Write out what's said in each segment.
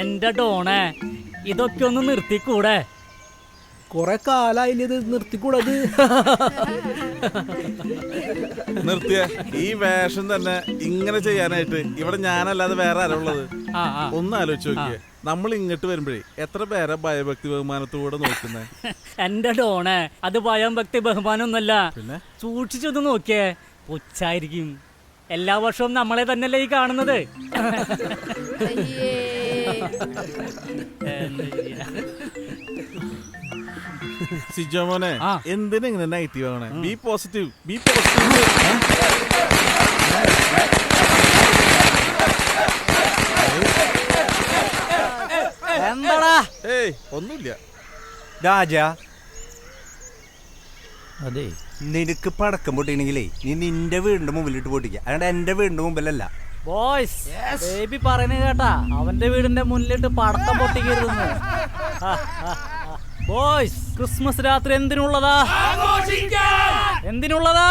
എന്റെ ഡോണേ ഇതൊക്കെ ഒന്ന് നിർത്തിക്കൂടെ? കുറെ കാലായി ഇത് നിർത്തിക്കൂടത്. നിർത്തിയ ഈ വേഷം തന്നെ ഇങ്ങനെ ചെയ്യാനായിട്ട് ഇവിടെ ഞാനല്ലാതെ വേറെ ആരുള്ളത് ഒന്ന് ആലോചിച്ച് നോക്കിയേ നമ്മൾ ഇങ്ങോട്ട് വരുമ്പോഴേ എത്ര പേരെ ഭയഭക്തി ബഹുമാനത്തോടെ നോക്കുന്നേ? എന്റെ ഡോണേ അത് ഭയം ഭക്തി ബഹുമാനമൊന്നുമല്ല. പിന്നെ? സൂക്ഷിച്ചൊന്ന് നോക്കിയേ പുച്ഛായിരിക്കും. എല്ലാ വർഷവും നമ്മളെ തന്നെയല്ലേ ഈ കാണുന്നത്? സിജോ മോനെ ആ. എന്തിനാ ഇങ്ങനെ നെഗറ്റീവ് ആവണേ ബി പോസിറ്റീവ് ബി പോസിറ്റീവ് എന്താടാ? ഏയ് ഒന്നുമില്ല. രാജ അതെ. നിനക്ക് പടക്കം പൊട്ടിക്കണെങ്കിലേ നീ നിന്റെ വീടിന്റെ മുമ്പിലിട്ട് പൊട്ടിക്ക. അല്ലാണ്ട് എന്റെ വീടിന്റെ മുമ്പിലല്ല. ബോയ്സ് ബേബി പറയുന്നത് കേട്ടാ. അവന്റെ വീടിന്റെ മുന്നിലിട്ട് പടത്തം പൊട്ടിക്കരുതെന്ന്. ബോയ്സ് ക്രിസ്മസ് രാത്രി എന്തിനുള്ളതാ? എന്തിനുള്ളതാ?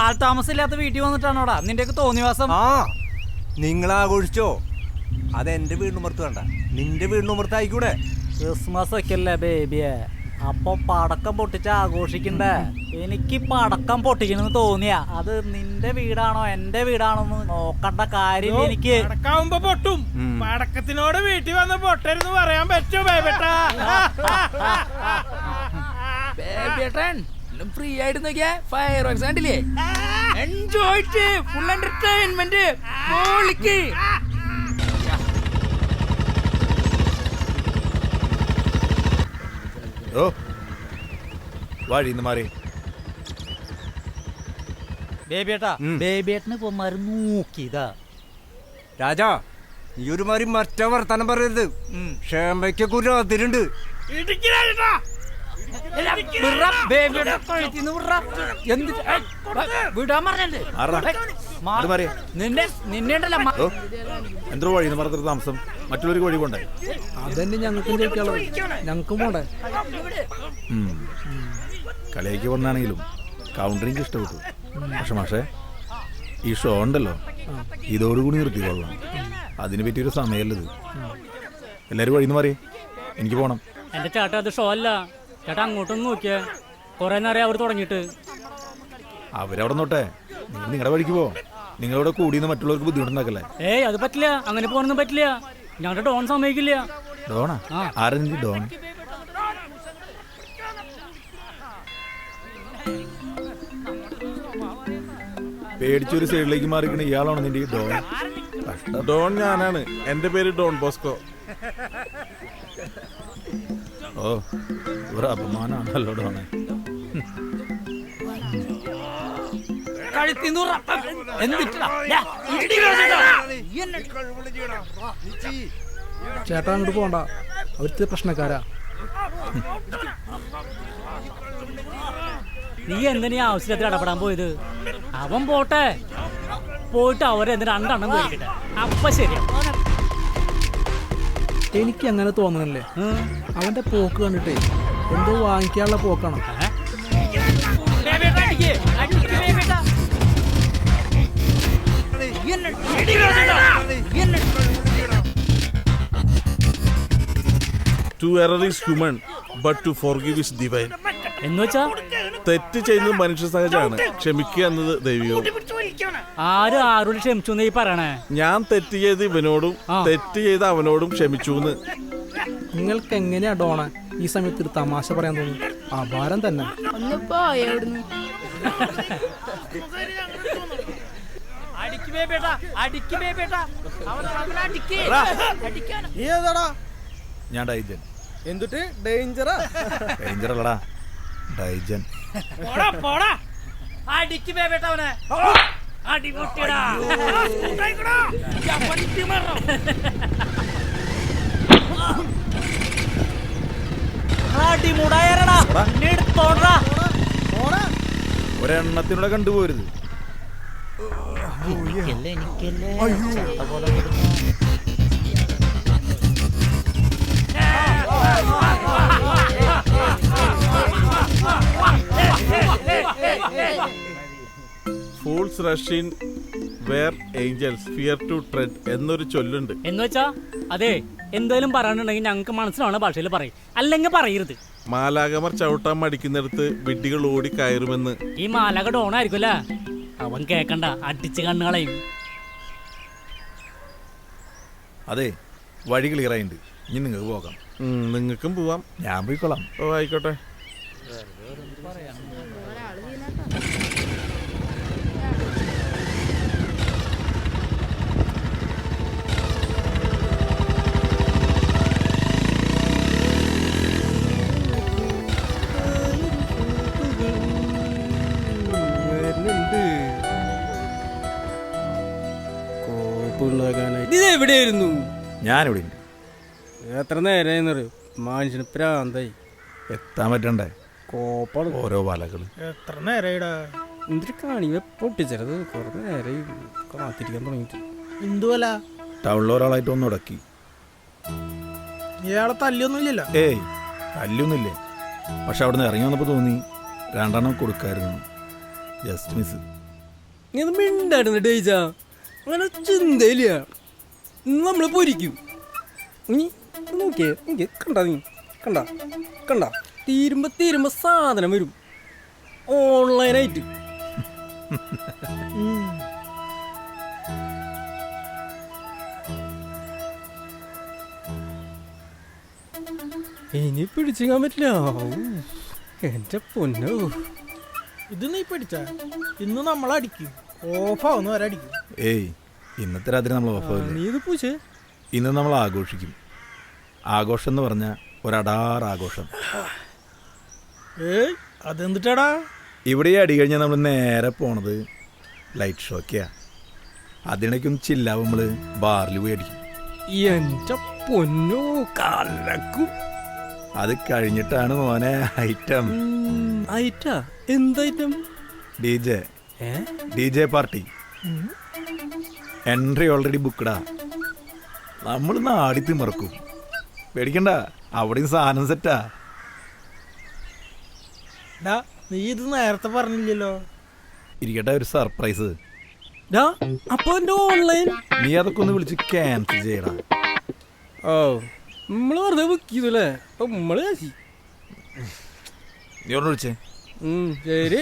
ആൾ താമസമില്ലാത്ത വീട്ടിൽ വന്നിട്ടാണോടാ? നിന്റെയൊക്കെ തോന്നിവാസം. ആ നിങ്ങൾ ആഘോഷിച്ചോ അത് എന്റെ വീടിനുമർത്ത് വേണ്ട. നിന്റെ വീടിനുമർത്ത് ആയിക്കൂടെ ക്രിസ്മസ് ഒക്കെ അല്ലേ ബേബിയെ അപ്പൊ പടക്കം പൊട്ടിച്ച ആഘോഷിക്കണ്ടേ? എനിക്ക് പടക്കം പൊട്ടിക്കണെന്ന് തോന്നിയ. അത് നിന്റെ വീടാണോ എന്റെ വീടാണോ എന്ന് നോക്കണ്ട കാര്യം എനിക്ക്. പടക്കാവുമ്പോ പൊട്ടും. പടക്കത്തിനോട് വീട്ടിൽ വന്ന് പൊട്ടരുന്ന് പറയാൻ പറ്റുമോ ബേബേട്ടാ? ബേബിയേട്ടൻ ഫ്രീ ആയിട്ട് നോക്കിയാ? ഫയർ വർക്സ് കണ്ടില്ലേ എൻജോയ് ഫുൾ എന്റർടൈൻമെന്റ് ഓ. വഴിന്ന് മാറി. ബേബിയേട്ടാ. ബേബിയേട്ടന് മരുന്ന് നോക്കിയതാ. രാജാ നീ ഒരുമാതിരി മറ്റേ വർത്താനം പറയരുത്. ക്ഷേമയ്ക്കൊക്കെ ഒരു അതിരുണ്ട്. വിടാൻ പറഞ്ഞല്ലേ? മാറി നിന്നെ നിന്നെ ഉണ്ടല്ലോ മ- ഓ എന്തോ വഴി മറന്നിട്ട് താമസം. മറ്റുള്ളവർക്ക് വഴി കൊണ്ടേ അതന്നെ ഞങ്ങൾക്കും ചോദിക്കാനുള്ളത്. ഞങ്ങൾക്കും പോണ്ടേ. കളിയാക്കി വന്നാണെങ്കിലും കൗണ്ടറിങ് ഇഷ്ടപ്പെട്ടു. പക്ഷെ മാഷേ ഈ ഷോ ഉണ്ടല്ലോ. ഇതോടുകൂടി നിർത്തിക്കൊള്ളണം അതിനെ പറ്റിയൊരു സമയമല്ലത് എല്ലാവരും വഴിന്ന് മാറി എനിക്ക് പോണം. എന്റെ ചേട്ടാ അത് ഷോ അല്ല. ചേട്ടാ അങ്ങോട്ടൊന്നും നോക്കിയേ. കൊറേ നേരം അവർ തുടങ്ങിയിട്ട്. അവരവിടെ നോട്ടെ നിങ്ങൾ നിങ്ങളുടെ വഴിക്ക് പോ. നിങ്ങളിവിടെ കൂടിയെന്ന് മറ്റുള്ളവർക്ക് ബുദ്ധിമുട്ടുണ്ടാക്കല്ലേ? ഏയ് അത് പറ്റില്ല. അങ്ങനെ പോകാനൊന്നും പറ്റില്ല. ഞങ്ങളുടെ ഡോൺ സമ്മതിക്കില്ല. ഡോണാ? ആ. ഡോൺ? പേടിച്ചൊരു സൈഡിലേക്ക് മാറിക്കണ ഇയാളാണ് നിന്റെ ഈ ഡോൺ. ഡോൺ ഞാനാണ്. എന്റെ പേര് ഡോൺ ബോസ്കോ. ഓ ഒരു അപമാനാണല്ലോ ഡോണെ. കഴുത്തിന്ന് ചേട്ടാ അങ്ങോട്ട് പോണ്ട. അവർക്ക് പ്രശ്നക്കാരാ. നീ എന്തിനാ ആവശ്യത്തിൽ ഇടപെടാൻ പോയത്? അവൻ പോട്ടെ. പോയിട്ട് അവരെന്ത് രണ്ടെണ്ണം കഴിക്കട്ടെ അപ്പൊ ശരി എനിക്ക് അങ്ങനെ തോന്നണല്ലേ? അവന്റെ പോക്ക് കണ്ടിട്ടേ എന്തോ വാങ്ങിക്കാനുള്ള പോക്കാണ്. To error is human but to forgive is divine എന്ന് വെച്ചാ? തെറ്റ് ചെയ്യുന്നത് മനുഷ്യ സഹജമാണ്. ക്ഷമിക്കുക എന്നത് ദൈവികവും ആരും ആരോട് ക്ഷമിച്ചു പറയണേ. ഞാൻ തെറ്റ് ചെയ്ത് ഇവനോടും തെറ്റ് ചെയ്ത് അവനോടും ക്ഷമിച്ചു എന്ന്. നിങ്ങൾക്ക് എങ്ങനെയാ ഡോണ ഈ സമയത്ത് ഒരു തമാശ പറയാൻ തോന്നുന്നു അപാരം തന്നെ. ബേട്ടാ ബേട്ടാ. അടിക്ക്. അടിക്കാൻ നീ ഏതാടാ? ഞാൻ ഡൈജൻ. എന്തിട്ട്? ഡേഞ്ചറാ ഡേഞ്ചർ അല്ലടാ ഡൈജൻ. പോടാ പോടാ. അവനെ. അടി പട്ടി മറോ അടിമുടായരടാ എടുത്തോടാ ഒരെണ്ണത്തിനൂടെ കണ്ടുപോരുത് fools rush in where angels fear to tread എന്നൊരു ചൊല്ലുണ്ട്. എന്ന് വെച്ചാ അതെ എന്തായാലും പറയാനുണ്ടെങ്കിൽ ഞങ്ങൾക്ക് മനസ്സിലാവുന്ന ഭാഷയിൽ പറയും. അല്ലെങ്കിൽ പറയരുത്. മാലാകമർ ചവിട്ടാൻ മടിക്കുന്നിടത്ത് വിഡ്ഢികൾ ഓടി കയറുമെന്ന്. ഈ മാലക ഡോണായിരിക്കുമല്ലേ അവൻ കേക്കണ്ട അടിച്ച് കണ്ണുകളയും. അതെ വഴി ക്ലിയറായിണ്ട്. ഇനി നിങ്ങൾക്ക് പോകാം. ഉം, നിങ്ങൾക്കും പോവാം. ഞാൻ പോയിക്കോളാം. ഓ ആയിക്കോട്ടെ. കോപ്പുണ്ടാക്കാനായിട്ട് ഇത് എവിടെയായിരുന്നു ഞാനിവിടെ ഉണ്ട്. എത്ര നേരം മനുഷ്യന് പ്രാന്തായി. എത്താൻ പറ്റണ്ടേ? കോപ്പാണ് ഓരോ വലകൾ എത്ര നേരടാ എന്തൊരു കാണി പൊട്ടിച്ചത് കുറെ നേരം കാത്തിരിക്കാൻ തുടങ്ങിയിട്ട്. എന്തുവല്ല ടൗണിൽ ഒരാളായിട്ട് ഒന്ന് ഉടക്കി ഇയാളെ തല്ലിയൊന്നും ഏയ് തല്ലൊന്നുമില്ലേ പക്ഷെ അവിടെ നിന്ന് ഇറങ്ങി വന്നപ്പോൾ തോന്നി രണ്ടെണ്ണം കൊടുക്കായിരുന്നു. ജസ്റ്റ് മിസ് നീ അത് മിണ്ടായിരുന്നു ഡേജ അങ്ങനെ ചിന്തയില്ല നമ്മൾ പൊരിക്കും. നീ നോക്കിയേ നോക്കിയേ. കണ്ട നീ? കണ്ട? കണ്ട? തീരുമ്പോ തീരുമ്പോ സാധനം വരും. ഓൺലൈനായിട്ട്. ഇനി പിടിച്ചിക്കാൻ പറ്റില്ല. എന്റെ പൊന്നോ. ഇത് നീ പിടിച്ച? ഇന്ന് നമ്മളടിക്കും. ഓഫാവുന്ന ഏയ് ഇന്നത്തെ രാത്രി നമ്മൾ ഓഫാവില്ലേ? നീ ഇത് പൂച്ചേ. ഇന്ന് നമ്മൾ ആഘോഷിക്കും. ആഘോഷം എന്ന് പറഞ്ഞാൽ ഒരടാർ ആഘോഷം. ഏയ് അതെന്തിട്ടാടാ? ഇവിടെ അടി കഴിഞ്ഞാൽ നമ്മൾ നേരെ പോണത് ലൈറ്റ് ഷോക്കാ. അതിനിടയ്ക്കൊന്ന് ചില്ലാവും നമ്മൾ ബാറിൽ പോയി അടിക്കും. എന്റെ പൊന്നോ കലക്കും. അത് കഴിഞ്ഞിട്ടാണ് മോനെ ഐറ്റം ഐറ്റാ എന്തൈറ്റം D J D J party. Entry already ബുക്ക്ഡാ. നമ്മൾ നാടി തിമറക്കും പേടിക്കണ്ട അവിടെയും സാധനം സെറ്റാ. ഡാ നീ ഇത് നേരത്തെ പറഞ്ഞില്ലല്ലോ. ഇരിക്കട്ടെ ഒരു സർപ്രൈസ്. ഡാ അപ്പൊ എന്റെ ഓൺലൈൻ. നീ അതൊക്കെ ഒന്ന് വിളിച്ച് ക്യാൻസൽ ചെയ്യടാ. ഓ നമ്മൾ വെറുതെ ബുക്ക് ചെയ്തല്ലേ? അപ്പൊ നമ്മൾ നീ ഒന്ന് വിളിച്ചേ. ശരി.